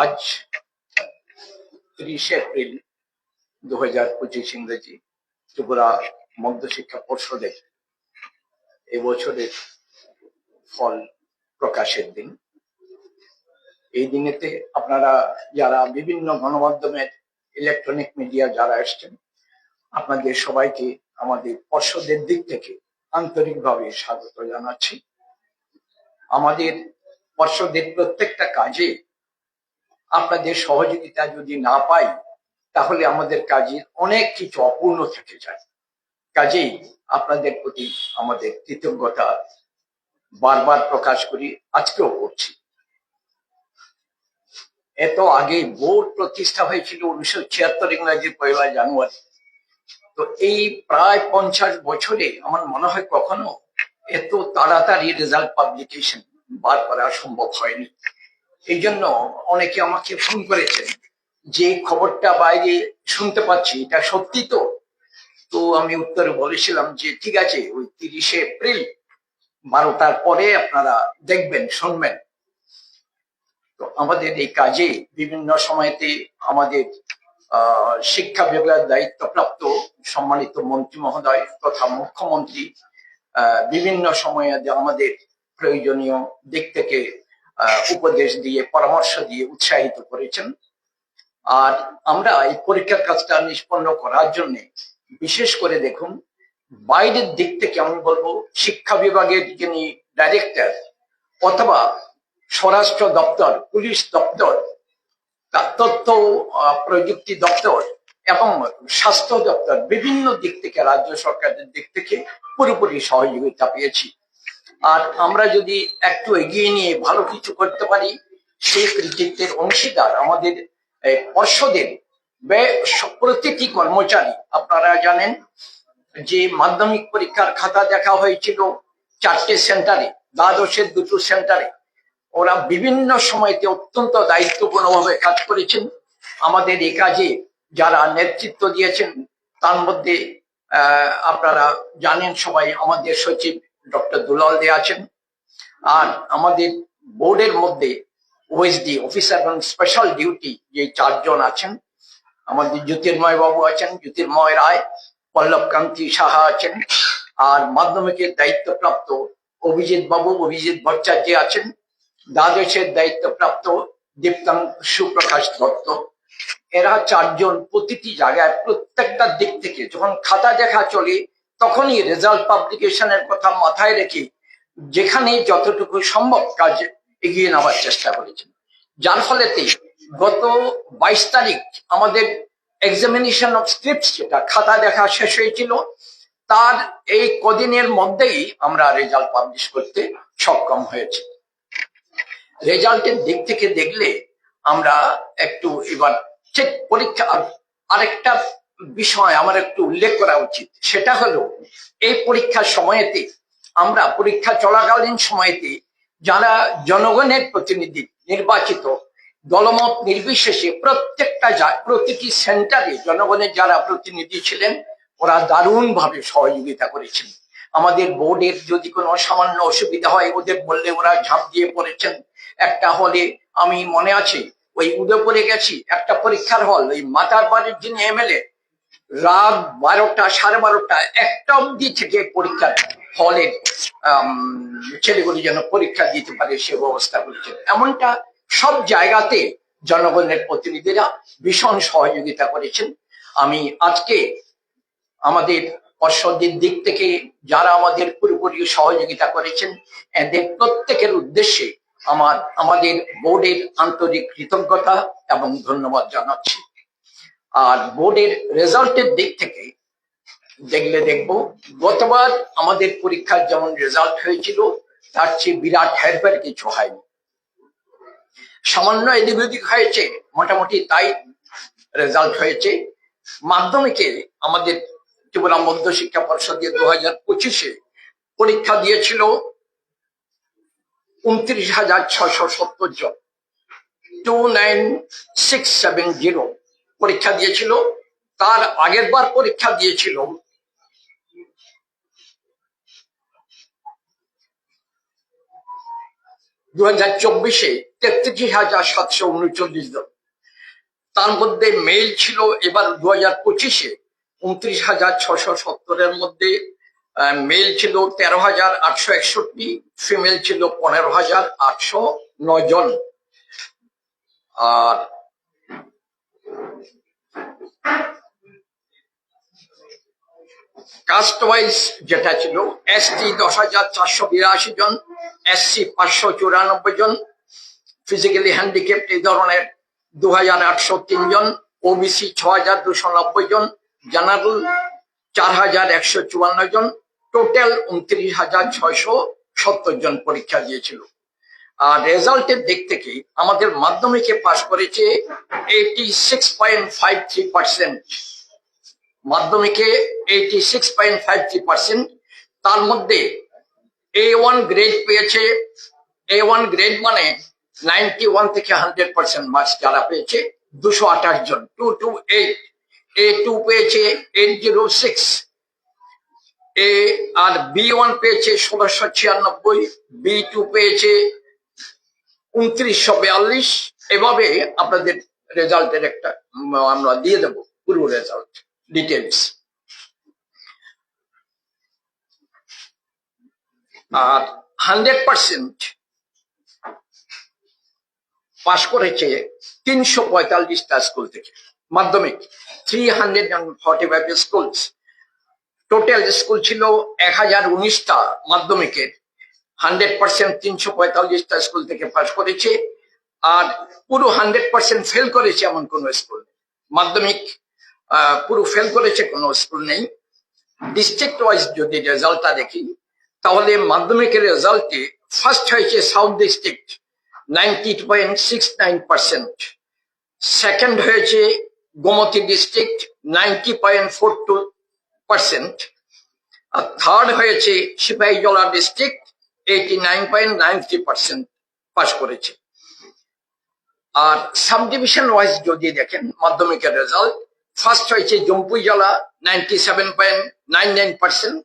আজ ত্রিশে এপ্রিল দু হাজার পঁচিশ ইংরেজি ত্রিপুরা মধ্যশিক্ষা পর্ষদের এবছরের ফল প্রকাশের দিন। এই দিনেতে আপনারা যারা বিভিন্ন গণমাধ্যমের ইলেকট্রনিক মিডিয়া যারা এসছেন, আপনাদের সবাইকে আমাদের পর্ষদের দিক থেকে আন্তরিকভাবে স্বাগত জানাচ্ছি। আমাদের পর্ষদের প্রত্যেকটা কাজে আপনাদের সহযোগিতা যদি না পাই, তাহলে আমাদের কাজের অনেক কিছু অপূর্ণ থেকে যায়। কাজেই আপনাদের প্রতি আমাদের কৃতজ্ঞতা বারবার প্রকাশ করি, আজকেও করছি। এত আগে বোর্ড প্রতিষ্ঠা হয়েছিল উনিশশো ছিয়াত্তর ইংরাজি পয়লা জানুয়ারি। তো এই প্রায় পঞ্চাশ বছরে আমার মনে হয় কখনো এত তাড়াতাড়ি রেজাল্ট পাবলিকেশন বার করা সম্ভব হয়নি। এই জন্য অনেকে আমাকে ফোন করেছেন যে খবরটা বাইরে শুনতে পাচ্ছি, এটা সত্যি তো? তো আমি উত্তরে বলেছিলাম যে, ঠিক আছে, ওই তিরিশে এপ্রিল বারোটার পরে আপনারা দেখবেন, শুনবেন। তো আমাদের এই কাজে বিভিন্ন সময়তে আমাদের শিক্ষা বিভাগের দায়িত্বপ্রাপ্ত সম্মানিত মন্ত্রী মহোদয় তথা মুখ্যমন্ত্রী বিভিন্ন সময়ে আমাদের প্রয়োজনীয় দিক থেকে উপদেশ দিয়ে, পরামর্শ দিয়ে উৎসাহিত করেছেন। আর আমরা এই পরীক্ষার কাজটা নিষ্পন্ন করার জন্য বিশেষ করে দেখুন, বাইরের দিক থেকে আমি বলব, শিক্ষা বিভাগের যিনি ডাইরেক্টর অথবা স্বরাষ্ট্র দপ্তর, পুলিশ দপ্তর তথ্য প্রযুক্তি দপ্তর এবং স্বাস্থ্য দপ্তর বিভিন্ন দিক থেকে, রাজ্য সরকারের দিক থেকে পুরোপুরি সহযোগিতা পেয়েছি। আর আমরা যদি একটু এগিয়ে নিয়ে ভালো কিছু করতে পারি, সেই কৃতিত্বের অংশীদার আমাদের পর্ষদের প্রতিটি কর্মচারী। আপনারা জানেন যে মাধ্যমিক পরীক্ষার খাতা দেখা হয়েছিল চারটে সেন্টারে, দ্বাদশের দুটো সেন্টারে। ওরা বিভিন্ন সময়তে অত্যন্ত দায়িত্বপূর্ণভাবে কাজ করেছেন। আমাদের এই কাজে যারা নেতৃত্ব দিয়েছেন, তার মধ্যে আপনারা জানেন সবাই আমাদের সচিব ডক্টর দুলাল দে আছেন। আর আমাদের বোর্ডের মধ্যে ওএসডি অফিসার এবং স্পেশাল ডিউটি যে চারজন আছেন, আমাদের জ্যোতির্ময় বাবু আছেন, জ্যোতির্ময় রায়, পল্লব কান্তি সাহা আছেন, আর মাধ্যমিকের দায়িত্বপ্রাপ্ত অভিজিৎ বাবু, অভিজিৎ ভট্টাচার্য আছেন। দ্বাদশের দায়িত্বপ্রাপ্ত দীপ্তাং সুপ্রকাশ দত্ত। এরা চারজন প্রতিটি জায়গায় প্রত্যেকটা দিক থেকে যখন খাতা দেখা চলে, তখনই রেজাল্ট পাবলিকেশনের কথা মাথায় রেখে যেখানে যতটুকু সম্ভব কাজ এগিয়ে নেওয়ার চেষ্টা করেছেন। যার ফলেতে গত বাইশ তারিখ আমাদের এক্সামিনেশন অফ স্ক্রিপ্ট যেটা খাতা দেখা শেষ হয়েছিল, তার এই কদিনের মধ্যেই আমরা রেজাল্ট পাবলিশ করতে সক্ষম হয়েছি। রেজাল্টের দিক থেকে দেখলে আমরা একটু এবার ঠিক পরীক্ষা আর- আরেকটা বিষয় আমার একটু উল্লেখ করা উচিত। সেটা হলো, এই পরীক্ষার সময়তে, আমরা পরীক্ষা চলাকালীন সময়েতে যারা জনগণের প্রতিনিধি নির্বাচিত, দলমত নির্বিশেষে প্রত্যেকটা প্রতিটি সেন্টারে জনগণের যারা প্রতিনিধি ছিলেন, ওরা দারুণভাবে সহযোগিতা করেছেন। আমাদের বোর্ডের যদি কোনো সামান্য অসুবিধা হয়, ওদের বললে ওরা ঝাঁপ দিয়ে পড়েছেন। একটা হলে আমি মনে আছে ওই উদয়পুরে গেছি, একটা পরীক্ষার হল। ওই মাতার বাড়ির যিনি এমএলএ, রাত বারোটা, সাড়ে বারোটা, একটা অব্দি থেকে পরীক্ষার হলের ছেলেগুলি যেন পরীক্ষা দিতে পারে সে ব্যবস্থা করেছেন এমনটা সব জায়গাতে জনগণের প্রতিনিধিরা ভীষণ সহযোগিতা করেছেন। আমি আজকে আমাদের পর্ষদের দিক থেকে যারা আমাদের পুরোপুরি সহযোগিতা করেছেন, এদের প্রত্যেকের উদ্দেশ্যে আমার, আমাদের বোর্ডের আন্তরিক কৃতজ্ঞতা এবং ধন্যবাদ জানাচ্ছি। আর বোর্ডের রেজাল্টের দিক থেকে দেখলে দেখব, গতবার আমাদের পরীক্ষার যেমন রেজাল্ট হয়েছিল, তার চেয়ে বিরাট হেরফের কিছু হয়নি। সামান্য এদিক ওদিক হয়েছে, মোটামুটি তাই রেজাল্ট হয়েছে। মাধ্যমিকে আমাদের ত্রিপুরা মধ্য শিক্ষা পর্ষদে দু হাজার পঁচিশে পরীক্ষা দিয়েছিল উনত্রিশ হাজার ছশো সত্তর জন। Two nine six seven zero. পরীক্ষা দিয়েছিল। তার আগের বার পরীক্ষা দিয়েছিল। দু হাজার চব্বিশে তেত্রিশ হাজার সাতশো উনচল্লিশ জন। তার মধ্যে মেল ছিল এবার দু হাজার পঁচিশে। উনত্রিশ হাজার ছশো সত্তরের মধ্যে মেল ছিল তেরো হাজার আটশো একষট্টি ফিমেল ছিল পনেরো হাজার আটশো নয় জন। আর কাস্ট ওয়াইজ যেটা ছিল এসটি দশ হাজার চারশো বিরাশি জন এসসি পাঁচশো চুরানব্বই জন ফিজিক্যালি হ্যান্ডিক্যাপ্ট এই ধরনের দু হাজার আটশো তিন জন ওবিসি ছ হাজার দুশো নব্বই জন জেনারেল চার হাজার একশো চুয়ান্ন জন টোটাল উনত্রিশ হাজার ছয়শো সত্তর জন পরীক্ষা দিয়েছিল। আর রেজাল্টের দিক থেকে আমাদের মাধ্যমিকে পাশ করেছে eighty six point five three percent মাধ্যমিকে eighty six point five three percent তার মধ্যে এ ওয়ান গ্রেড পেয়েছে। এ ওয়ান গ্রেড মানে নাইনটি ওয়ান থেকে হান্ড্রেড পার্সেন্ট মার্কস যারা পেয়েছে, দুশো আঠাশ জন। Two two eight A two পেয়েছে এইট জিরো সিক্স এ আর বি ওয়ান পেয়েছে ষোলোশো ছিয়ানব্বই বি টু পেয়েছে উনত্রিশশো বিয়াল্লিশ। এভাবে আপনাদের রেজাল্টের একটা আমরা দিয়ে দেব পুরো রেজাল্ট ডিটেলস আর হান্ড্রেড পার্সেন্ট পাশ করেছে তিনশো পঁয়তাল্লিশটা স্কুল থেকে। মাধ্যমিক three hundred forty five schools total school ছিল এক হাজার উনিশটা মাধ্যমিকের। হান্ড্রেড পার্সেন্ট তিনশো পঁয়তাল্লিশটা স্কুল থেকে পাশ করেছে আর পুরো হান্ড্রেড পার্সেন্ট ফেল করেছে এমন কোনো স্কুল মাধ্যমিক পুরো ফেল করেছে কোনো স্কুল নেই। ডিস্ট্রিক্ট ওয়াইজ যদি রেজাল্টটা দেখি, তাহলে মাধ্যমিকের রেজাল্টে ফার্স্ট হয়েছে south district ninety point six nine percent. Second হয়েছে Gomati district ninety point four two. Percent আর থার্ড হয়েছে Sepahijala district eighty nine point nine three percent পাশ করেছে। আর সাব ডিভিশন ওয়াইজ যদি দেখেন মাধ্যমিকের রেজাল্ট ফার্স্ট হয়েছে জম্পুই জেলা ninety seven point nine nine percent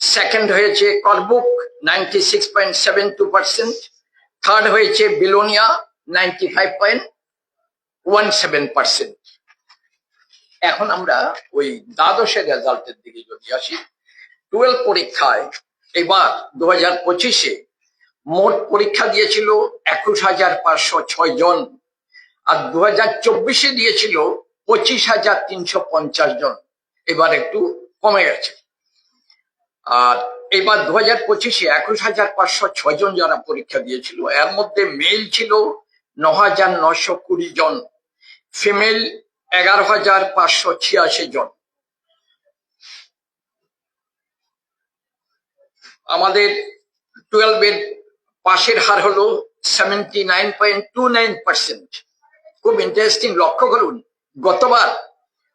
second হয়েছে Karbook ninety six point seven two percent third হয়েছে Belonia ninety five point one seven percent এখন আমরা ওই দ্বাদশের রেজাল্টের দিকে যদি আসি টুয়েলভ পরীক্ষায় এবার দু হাজার পঁচিশে মোট পরীক্ষা দিয়েছিল একুশ হাজার পাঁচশো ছয় জন আর দু হাজার চব্বিশে দিয়েছিল পঁচিশ হাজার তিনশো পঞ্চাশ জন। এবার একটু কমে গেছে। আর এবার দু হাজার পঁচিশে একুশ হাজার পাঁচশো ছয় জন যারা পরীক্ষা দিয়েছিল, এর মধ্যে মেল ছিল ন হাজার নশো কুড়ি জন। ফিমেল এগারো হাজার পাঁচশো ছিয়াশি জন। আমাদের টুয়েলভের পাশের হার হলো seventy nine point two nine percent খুব ইন্টারেস্টিং লক্ষ্য করুন, গতবার,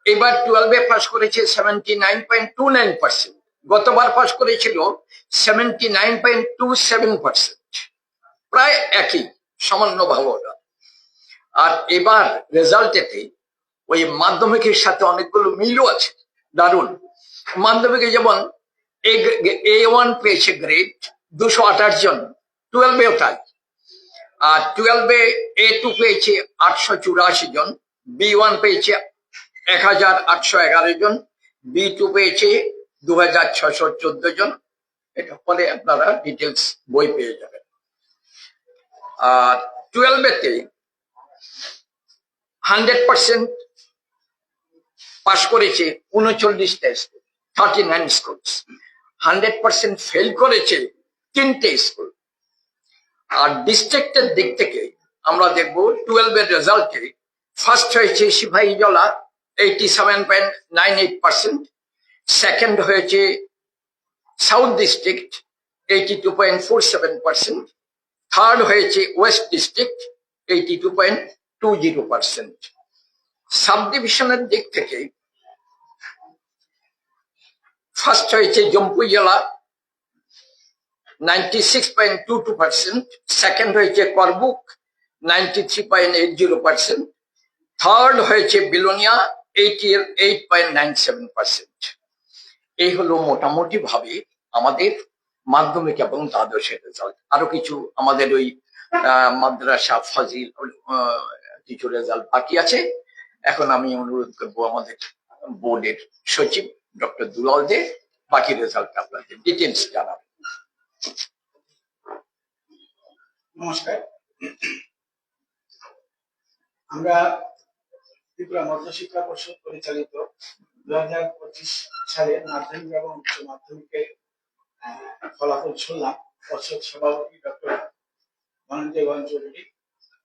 এবার টুয়েলভে পাস করেছে seventy nine point two nine percent গতবার পাস করেছিল seventy nine point two seven percent প্রায় একই, সামান্য ভালো। আর এবার রেজাল্টেতে ওই মাধ্যমিকের সাথে অনেকগুলো মিলও আছে। দারুণ। মাধ্যমিকে যেমন এ ওয়ান পেয়েছে গ্রেড দুশো আঠাশ জন টুয়েলভেও তাই। আর টুয়েলভে এ টু পেয়েছে আটশো চুরাশি জন বি ওয়ান পেয়েছে এক হাজার আটশো এগারো জন বি টু পেয়েছে দু হাজার ছশো চোদ্দ জন। এটা পরে আপনারা ডিটেলস বই পেয়ে যাবেন। আর টুয়েলভেতে হান্ড্রেড পার্সেন্ট পাশ করেছে উনচল্লিশটা school thirty nine schools hundred percent fail করেছে তিনটে স্কুল আর ডিস্ট্রিক্টের দিক থেকে আমরা দেখব টুয়েলভের রেজাল্টে ফার্স্ট হয়েছে Sepahijala eighty seven point nine eight percent second হয়েছে south district eighty two point four seven percent third হয়েছে west district eighty two point two zero percent sub ডিভিশনের দিক থেকে। ফার্স্ট হয়েছে জম্পুই জেলা ninety six point two two percent second হয়েছে Karbook ninety three point eight zero percent third হয়েছে Belonia eighty eight point nine seven percent এই হলো মোটামুটি ভাবে আমাদের মাধ্যমিক এবং দ্বাদশের রেজাল্ট আরও কিছু আমাদের ওই মাদ্রাসা, ফাজিল কিছু রেজাল্ট বাকি আছে। এখন আমি অনুরোধ করব আমাদের বোর্ডের সচিব ডক্টর দুলাল দে বাকি রেজাল্ট আপনাদের ডিটেলস জানাবেন নমস্কার। আমরা ত্রিপুরা মধ্য শিক্ষা পরিষদ পরিচালিত দু হাজার পঁচিশ সালে মাধ্যমিক এবং উচ্চ মাধ্যমিকের ফলাফল শুনলাম। পর্ষদ সভাপতি ডক্টর ধনঞ্জয় গঞ্জ চৌধুরী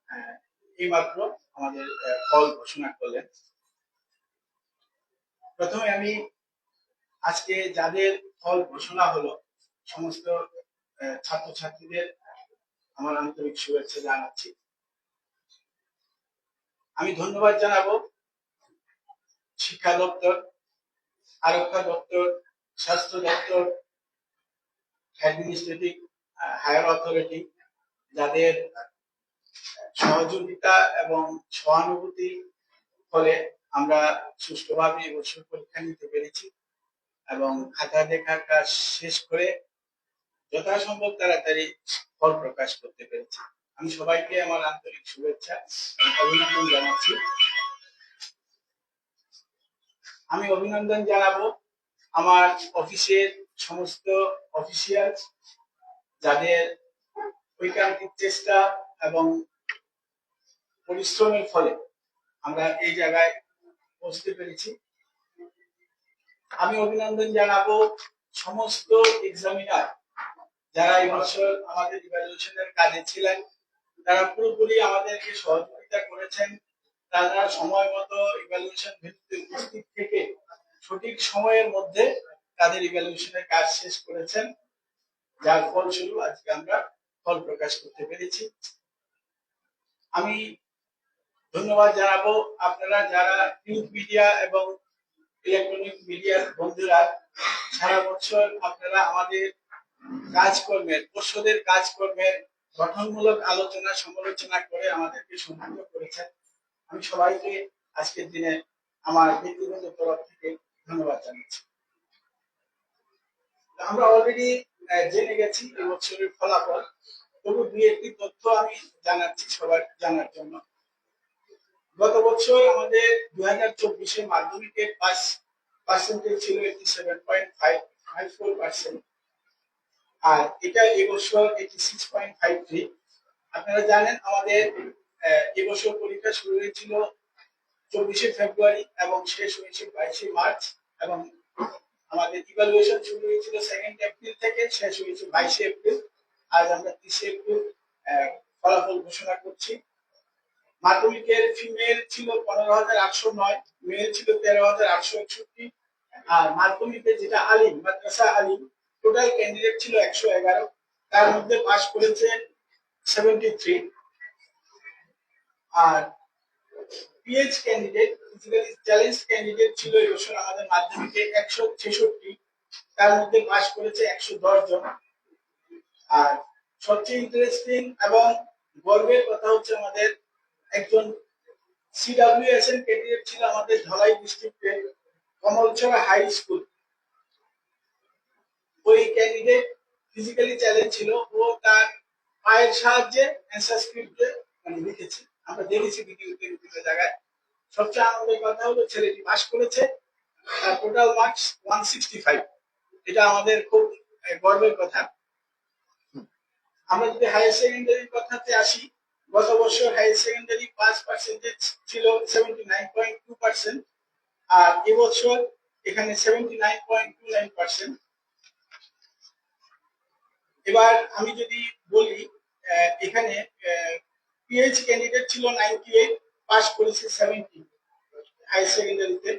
আহ, এইমাত্র আমাদের ফল ঘোষণা করলেন। প্রথমে আমি আজকে যাদের ফল ঘোষণা হলো, সমস্ত ছাত্রছাত্রীদের আমার আন্তরিক শুভেচ্ছা জানাচ্ছি। আমি ধন্যবাদ জানাব শিক্ষা দপ্তর, আরক্ষা দপ্তর, স্বাস্থ্য দপ্তর অ্যাডমিনিস্ট্রেটিভ হায়ার অথরিটি যাদের সহযোগিতা এবং সহানুভূতি ফলে আমরা সুষ্ঠুভাবে এবছর পরীক্ষা নিতে পেরেছি এবং খাতা দেখার কাজ শেষ করে যথাসম্ভব তাড়াতাড়ি ফল প্রকাশ করতে পেরেছি। আমি সবাইকে আমার আন্তরিক শুভেচ্ছা অভিনন্দন জানাচ্ছি। আমি অভিনন্দন জানাব আমার অফিসের সমস্ত অফিসিয়াল যাদের ঐকান্তিক চেষ্টা এবং পরিশ্রমের ফলে আমরা এই জায়গায় পৌঁছতে পেরেছি। আমি অভিনন্দন জানাব সমস্ত এক্সামিনার যারা এই বছর আমাদের ইভ্যালুয়েশনের কাজে ছিলেন, তারা পুরোপুরি আমাদেরকে সহযোগিতা করেছেন। তারা সময় মতো ইভ্যালুয়েশন ভিত্তিতে উপস্থিত থেকে সঠিক সময়ের মধ্যে তাদের ইভ্যালুয়েশনের কাজ শেষ করেছেন। যার ফলস্বরূপ আজকে আমরা ফল প্রকাশ করতে পেরেছি। আমি ধন্যবাদ জানাব আপনারা যারা প্রিন্ট মিডিয়া এবং ইলেকট্রনিক মিডিয়ার বন্ধুরা, সারা বছর আপনারা আমাদের কাজকর্মের পর্ষদের কাজকর্মের গঠনমূলক আলোচনা, সমালোচনা করে আমাদেরকে সম্মানিত করেছেন। আমি সবাইকে আজকের দিনে আমার ব্যক্তিগত তরফ থেকে ধন্যবাদ জানাচ্ছি। আমরা অলরেডি জেনে গেছি এই বছরের ফলাফল। তবু দুই একটি তথ্য আমি জানাচ্ছি সবার, জানার জন্য। গত বছর আমাদের দুই হাজার চব্বিশের মাধ্যমিকের পাস পার্সেন্টেজ ছিল eighty seven point five five four percent আর এটা এবছর eighty six point five three আপনারা জানেন আমাদের এবছর পরীক্ষা শুরু হয়েছিল চব্বিশে ফেব্রুয়ারি এবং শেষ হয়েছে বাইশে মার্চ এবং আমাদের ইভালুয়েশন শুরু হয়েছিল সেকেন্ড এপ্রিল থেকে, শেষ হয়েছে বাইশে এপ্রিল আজ আমরা তিরিশে এপ্রিল ফলাফল ঘোষণা করছি। মাধ্যমিকের ফিমেল ছিল পনেরো হাজার আটশো নয়, মেল ছিল তেরো হাজার আটশো একষট্টি, আর মাধ্যমিকে যেটা আলিম, মাদ্রাসা আলিম টোটাল ক্যান্ডিডেট ছিল একশো এগারো, তার মধ্যে পাস করেছে সেভেন্টি থ্রি আর PH candidate physically challenge candidate ছিল এবছর আমাদের মাধ্যমিকে একশো ছেষট্টি, তার মধ্যে পাস করেছে একশো দশ জন। আর সবচেয়ে ইন্টারেস্টিং এবং গর্বের কথা হচ্ছে আমাদের একজন সিডাব্লিউএসএন ক্যান্ডিডেট ছিল আমাদের ধলাই ডিস্ট্রিক্টে কমলছড়া হাই স্কুল ওই ক্যান্ডিডেট ফিজিক্যালি চ্যালেঞ্জ ছিল ও তার পায়ের সাহায্যে অ্যান্সার স্ক্রিপ্টে মানে লিখেছে। আমরা দেখেছি ভিডিওতে বিভিন্ন জায়গায়। সবচেয়ে আনন্দের কথা হলো ছেলেটি পাস করেছে তার total marks one sixty five এটা আমাদের খুব গর্বের কথা। আমরা যদি হায়ার সেকেন্ডারির কথাতে আসি গত বছর হায়ার সেকেন্ডারি পাস পার্সেন্টেজ ছিল seventy nine point two percent আর এবছর এখানে seventy nine point two nine percent এবার আমি যদি বলি এখানে পিএইচ ক্যান্ডিডেট ছিল নাইনটি এইট পাস করেছে সেভেন্টি হায়ার সেকেন্ডারিতে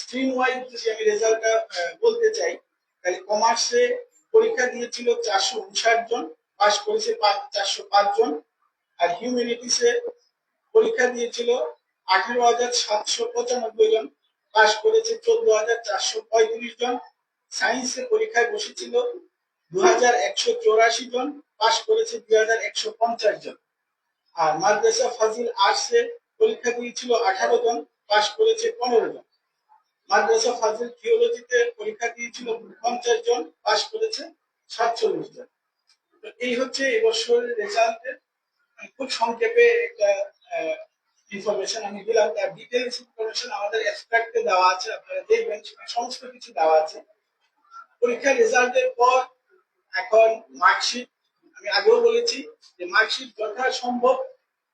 স্ট্রিম ওয়াইজ যদি আমি রেজাল্টটা বলতে চাই, তাহলে কমার্সে পরীক্ষা দিয়েছিল চারশো উনষাট জন। পাস করেছে চারশো পাঁচ জন। আর হিউম্যানিটিসে পরীক্ষা দিয়েছিল আঠারো হাজার সাতশো পঁচানব্বই জন। পাস করেছে চোদ্দ হাজার চারশো পঁয়ত্রিশ জন। সায়েন্সে পরীক্ষায় বসেছিল দু হাজার একশো চৌরাশি জন। পাস করেছে দুই হাজার একশো পঞ্চাশ জন। আর মাদ্রাসা ফাজিল আর্টসে পরীক্ষা দিয়েছিল আঠারো জন। পাস করেছে পনেরো জন। মাদ্রাসা ফাজিল থিওলজিতে পরীক্ষা দিয়েছিল পঞ্চাশ জন। পাশ করেছে সাতচল্লিশ জন। এই হচ্ছে এবছর রেজাল্টের খুব সংক্ষেপে একটা ইনফরমেশন আমি দিলাম। তার ডিটেলস ইনফরমেশন আমাদের এক্সট্রাক্টে দেওয়া আছে, আপনারা দেখবেন সমস্ত কিছু দেওয়া আছে। পরীক্ষার রেজাল্টের পর এখন মার্কশিট আমি আগেও বলেছি যে মার্কশিট যথাসম্ভব,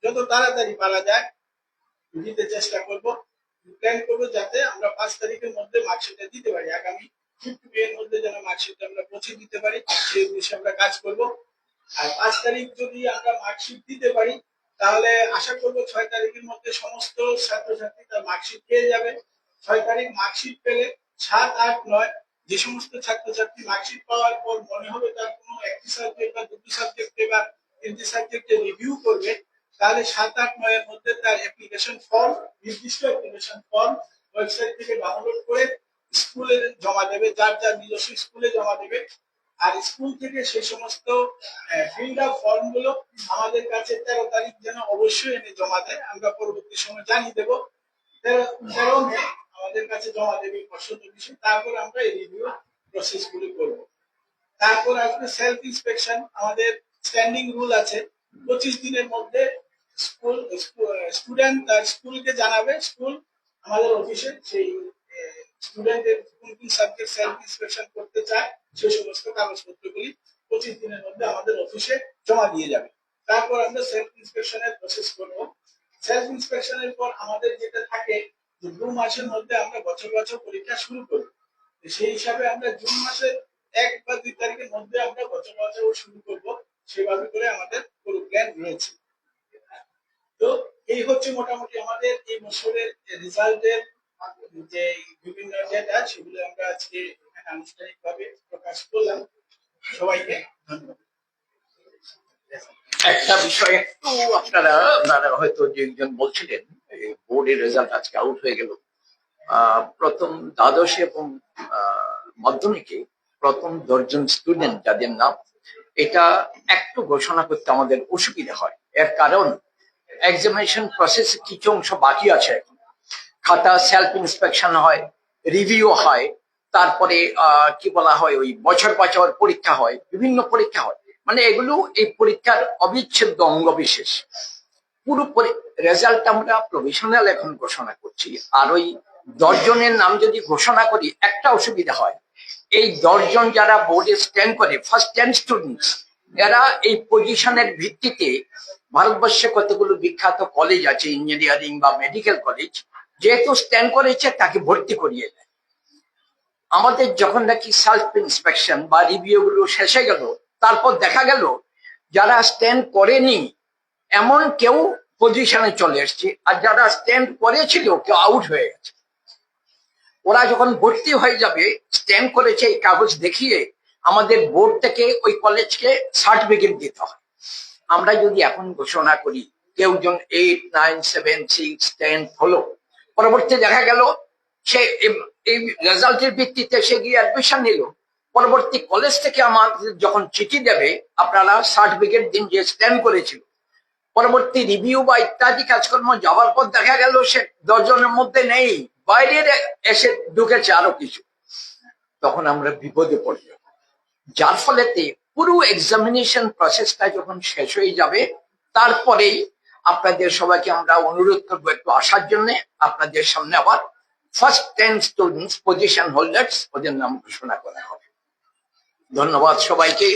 যত তাড়াতাড়ি পারা যায়, দিতে চেষ্টা করব। প্ল্যান করব যাতে আমরা পাঁচ তারিখের মধ্যে মার্কশিটটা দিতে পারি। আগামী এর মধ্যে যেন মার্কশিটটা আমরা পৌঁছে দিতে পারি, সেই উদ্দেশ্যে আমরা কাজ করব। আর পাঁচ তারিখ যদি আমরা মার্কশিট দিতে পারি, তাহলে আশা করব ছয় তারিখের মধ্যে সমস্ত ছাত্রছাত্রী তার মার্কশিট পেয়ে যাবে। ছয় তারিখ মার্কশিট পেলে সাত, আট, নয় যে সমস্ত ছাত্রছাত্রী মার্কশিট পাওয়ার পর মনে হবে তার কোনো একটি সাবজেক্ট বা দুটি সাবজেক্টে বা তিনটি সাবজেক্টে রিভিউ করবে, তাহলে সাত, আট, নয়ের মধ্যে তার অ্যাপ্লিকেশন ফর্ম নির্দিষ্ট অ্যাপ্লিকেশন ফর্ম ওয়েবসাইট থেকে ডাউনলোড করে স্কুলে জমা দেবে, যার যার নিজস্ব স্কুলে জমা দেবে। আর স্কুল থেকে সেই সমস্ত ফিল্ড আপ ফর্মগুলো আমাদের কাছে তেরো তারিখ যেন অবশ্যই এনে জমা দেয়। আমরা পরবর্তী সময় জানিয়ে দেবো। তেরো আমাদের কাছে জমা দেবে পছন্দ বিষয় তারপর আমরা এই রিভিউ প্রসেসগুলো করব। তারপর আসবে সেলফ ইন্সপেকশন আমাদের স্ট্যান্ডিং রুল আছে। পঁচিশ দিনের মধ্যে স্কুল স্টুডেন্ট তার স্কুলকে জানাবে, স্কুল আমাদের অফিসে সেই স্টুডেন্টের কোন কোন সাবজেক্ট সেলফ ইন্সপেকশন করতে চায়, সেই সমস্ত কাগজপত্রগুলি পঁচিশ দিনের মধ্যে আমাদের অফিসে জমা দিয়ে যাবে। তারপর আমরা সেলফ ইন্সপেকশনের প্রসেস করব। সেলফ ইন্সপেকশনের পর আমাদের যেটা থাকে দু মাসের মধ্যে আমরা বছর বছর পরীক্ষা শুরু করব সেই হিসাবে আমরা জুন মাসের এক বা দুই তারিখের মধ্যে আমরা বছর বছর শুরু করব। সেভাবে করে আমাদের পুরো প্ল্যান রয়েছে। তো এই হচ্ছে মোটামুটি আমাদের এই বছরের রেজাল্টের যে বিভিন্ন ডেটা সেগুলো আমরা আজকে এখানে আনুষ্ঠানিকভাবে প্রকাশ করলাম। সবাইকে ধন্যবাদ। একটা বিষয় একটু আপনারা আপনারা হয়তো যে একজন বলছিলেন বোর্ডের রেজাল্ট আজকে আউট হয়ে গেল। প্রথম দ্বাদশ এবং মাধ্যমিকে প্রথম দশজন স্টুডেন্ট যাদের নাম, এটা একটু ঘোষণা করতে আমাদের অসুবিধা হয়। এর কারণ এক্সামিনেশন প্রসেস কিছু অংশ বাকি আছে এখন। খাতা সেলফ ইন্সপেকশন হয় রিভিউ হয়, তারপরে কি বলা হয়, ওই বছর বছর পরীক্ষা হয়, বিভিন্ন পরীক্ষা হয়। মানে এগুলো এই পরীক্ষার অবিচ্ছেদ্য অঙ্গ বিশেষ। পুরো রেজাল্ট আমরা প্রভিশনাল এখন ঘোষণা করছি। আর ওই দশজনের নাম যদি ঘোষণা করি, একটা অসুবিধা হয়। এই দশজন যারা বোর্ডে স্ট্যান্ড করে ফার্স্ট টেন স্টুডেন্টস এরা এই পজিশনের ভিত্তিতে ভারতবর্ষে কতগুলো বিখ্যাত কলেজ আছে ইঞ্জিনিয়ারিং বা মেডিকেল কলেজ যেহেতু স্ট্যান্ড করেছে তাকে ভর্তি করিয়ে দেয়। আমাদের যখন নাকি সেলফ ইন্সপেকশন বা রিভিউ গুলো শেষ গেল, তারপর দেখা গেল যারা স্ট্যান্ড করেনি, এমন কেউ পজিশনে চলে এসছে। আর যারা স্ট্যান্ড করেছিল, কেউ আউট হয়ে গেছে। ওরা যখন ভর্তি হয়ে যাবে স্ট্যান্ড করেছে এই কাগজ দেখিয়ে আমাদের বোর্ড থেকে ওই কলেজকে সার্টিফিকেট দিতে হয়। আমরা যদি এখন ঘোষণা করি, কেউ জন eight nine seven six ten হলো পরবর্তী দেখা গেল, সে এই রেজাল্টের ভিত্তিতে সে গিয়ে অ্যাডমিশন নিল। পরবর্তী কলেজ থেকে আমাদের যখন চিঠি দেবে, আপনারা সার্টিফিকেট দিন যে স্ট্যান্ড করেছিল। পরবর্তী রিভিউ বা ইত্যাদি কাজকর্ম যাওয়ার পর দেখা গেল সে দশজনের মধ্যে নেই বাইরের এসে ঢুকেছে আরও কিছু। তখন আমরা বিপদে পড়ে যার ফলেতে পুরো এক্সামিনেশন প্রসেসটা যখন শেষ হয়ে যাবে, তারপরেই আপনাদের সবাইকে আমরা অনুরোধ করব একটু আসার জন্য। আপনাদের সামনে আবার first ten students position holders ওদের নাম ঘোষণা করা হবে। ধন্যবাদ সবাইকে।